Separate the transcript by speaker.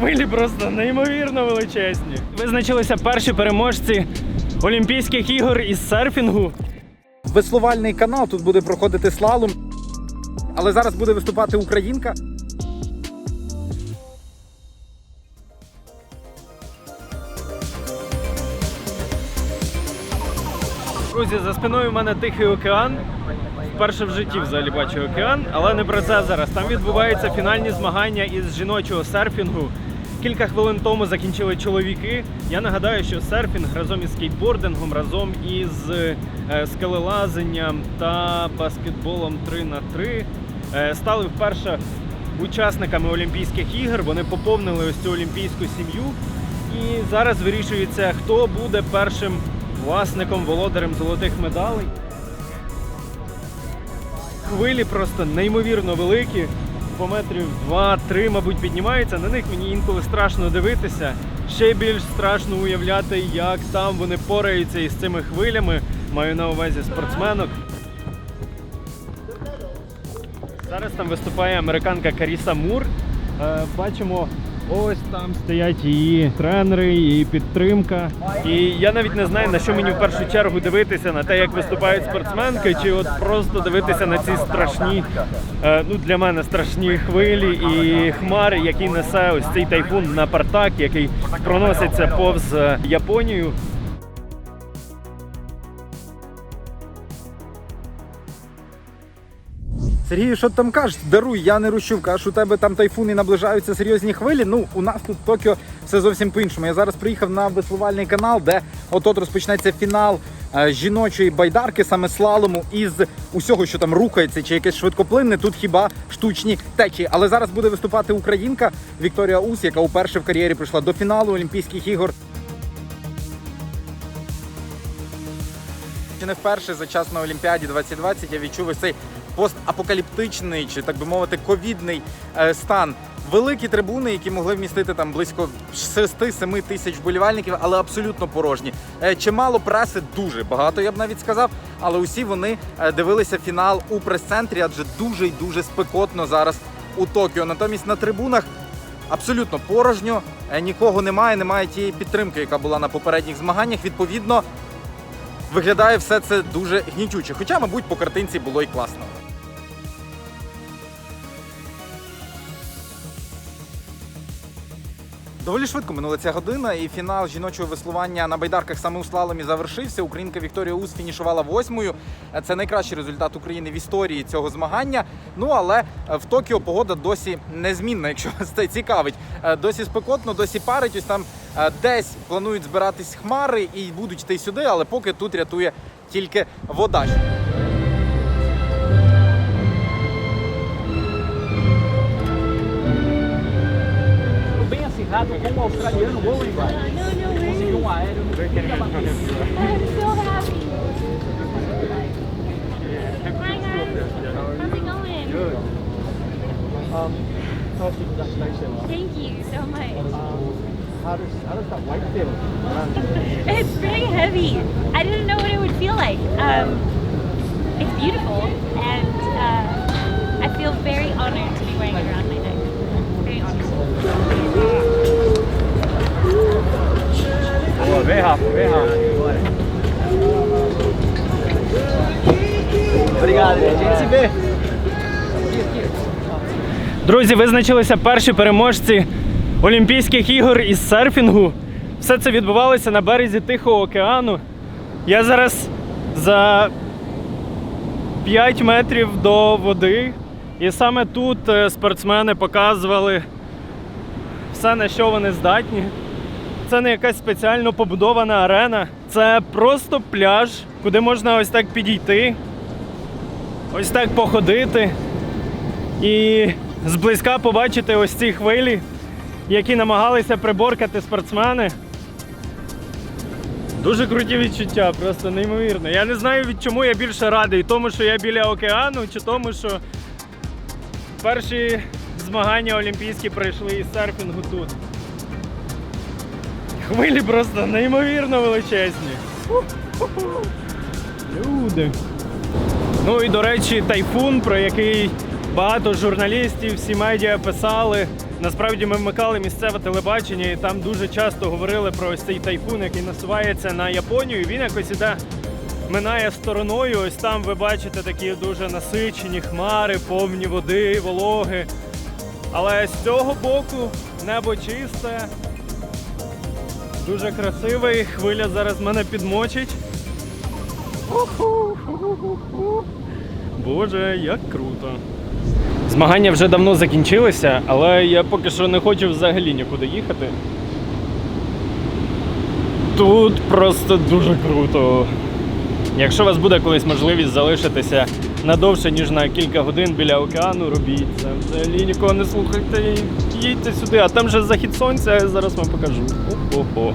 Speaker 1: Хвилі просто неймовірно величезні. Визначилися перші переможці Олімпійських ігор із серфінгу.
Speaker 2: Веслувальний канал тут буде проходити слалом. Але зараз буде виступати українка.
Speaker 1: Друзі, за спиною в мене Тихий океан. Вперше в житті взагалі бачу океан, але не про це зараз. Там відбуваються фінальні змагання із жіночого серфінгу. Кілька хвилин тому закінчили чоловіки. Я нагадаю, що серфінг разом із скейтбордингом, разом із е, скелелазанням та баскетболом 3 на 3 е, стали вперше учасниками Олімпійських ігор. Вони поповнили ось цю олімпійську сім'ю. І зараз вирішується, хто буде першим власником, володарем золотих медалей. Хвилі просто неймовірно великі, по метрів 2-3, мабуть, піднімаються. На них мені інколи страшно дивитися. Ще більш страшно уявляти, як там вони пораються із цими хвилями. Маю на увазі спортсменок. Зараз там виступає американка Каріса Мур. Е, бачимо, ось там стоять її тренери, її підтримка. І я навіть не знаю, на що мені в першу чергу дивитися, на те, як виступають спортсменки, чи от просто дивитися на ці страшні, е, ну для мене страшні хвилі і хмари, які несе ось цей тайфун на Партак, який проноситься повз е, Японію.
Speaker 2: Сергію, що ти там кажеш? Даруй, я не рущу. Кажеш, у тебе там тайфуни наближаються серйозні хвилі. Ну, у нас тут в Токіо все зовсім по-іншому. Я зараз приїхав на веслувальний канал, де от-от розпочнеться фінал е, жіночої байдарки, саме слалому, із усього, що там рухається, чи якесь швидкоплинне, тут хіба штучні течії. Але зараз буде виступати українка Вікторія Ус, яка уперше в кар'єрі прийшла до фіналу Олімпійських ігор. Чи не вперше за час на Олімпіаді 2020 я відчув ось цей постапокаліптичний чи так би мовити ковідний е, стан. Великі трибуни, які могли вмістити там близько 6-7 тисяч вболівальників, але абсолютно порожні. Е, Чимало преси, дуже багато, я б навіть сказав. Але усі вони е, дивилися фінал у прес-центрі, адже дуже й дуже спекотно зараз у Токіо. Натомість на трибунах абсолютно порожньо, нікого немає, немає тієї підтримки, яка була на попередніх змаганнях. Відповідно, виглядає все це дуже гнітюче. Хоча, мабуть, по картинці було й класно. Доволі швидко минула ця година, і фінал жіночого веслування на байдарках саме у слаломі завершився. Українка Вікторія Ус фінішувала восьмою. Це найкращий результат України в історії цього змагання. Ну але в Токіо погода досі незмінна, якщо вас це цікавить. Е, Досі спекотно, досі парить. Ось там е, десь планують збиратись хмари і будуть йти сюди, але поки тут рятує тільки вода.
Speaker 3: Bem com o australiano Owen Wright. Conseguiu um aéreo no
Speaker 4: I'm so happy. How's it going?
Speaker 3: Um, firstly, congratulations.
Speaker 4: Thank you so much.
Speaker 3: Um, how does how does that weight feel? Um,
Speaker 4: It's very heavy. I didn't know what it would feel like. Um, it's beautiful, and uh, I feel very honored to be wearing it around my neck. Very honored.
Speaker 1: Вигав.
Speaker 3: Obrigado, a gente se vê.
Speaker 1: Друзі, визначилися перші переможці Олімпійських ігор із серфінгу. Все це відбувалося на березі Тихого океану. Я зараз за 5 метрів до води. І саме тут е, спортсмени показували все, на що вони здатні. Це не якась спеціально побудована арена. Це просто пляж, куди можна ось так підійти, ось так походити і зблизька побачити ось ці хвилі, які намагалися приборкати спортсмени. Дуже круті відчуття, просто неймовірно. Я не знаю, від чому я більше радий, тому що я біля океану, чи тому, що перші змагання олімпійські пройшли із серфінгу тут. Хвилі просто неймовірно величезні. Люди. Ну і до речі, тайфун, про який багато журналістів, всі медіа писали. Насправді ми вмикали місцеве телебачення, і там дуже часто говорили про ось цей тайфун, який насувається на Японію. Він якось іде, минає стороною. Ось там ви бачите такі дуже насичені хмари, повні води, вологи. Але з цього боку небо чисте, дуже красивий. Хвиля зараз мене підмочить. Боже, як круто. Змагання вже давно закінчилися, але я поки що не хочу взагалі нікуди їхати. Тут просто дуже круто. Якщо у вас буде колись можливість залишитися надовше, ніж на кілька годин біля океану, робіть це. Взагалі нікого не слухайте їдьте сюди. А там же захід сонця, я зараз вам покажу. Ого-го.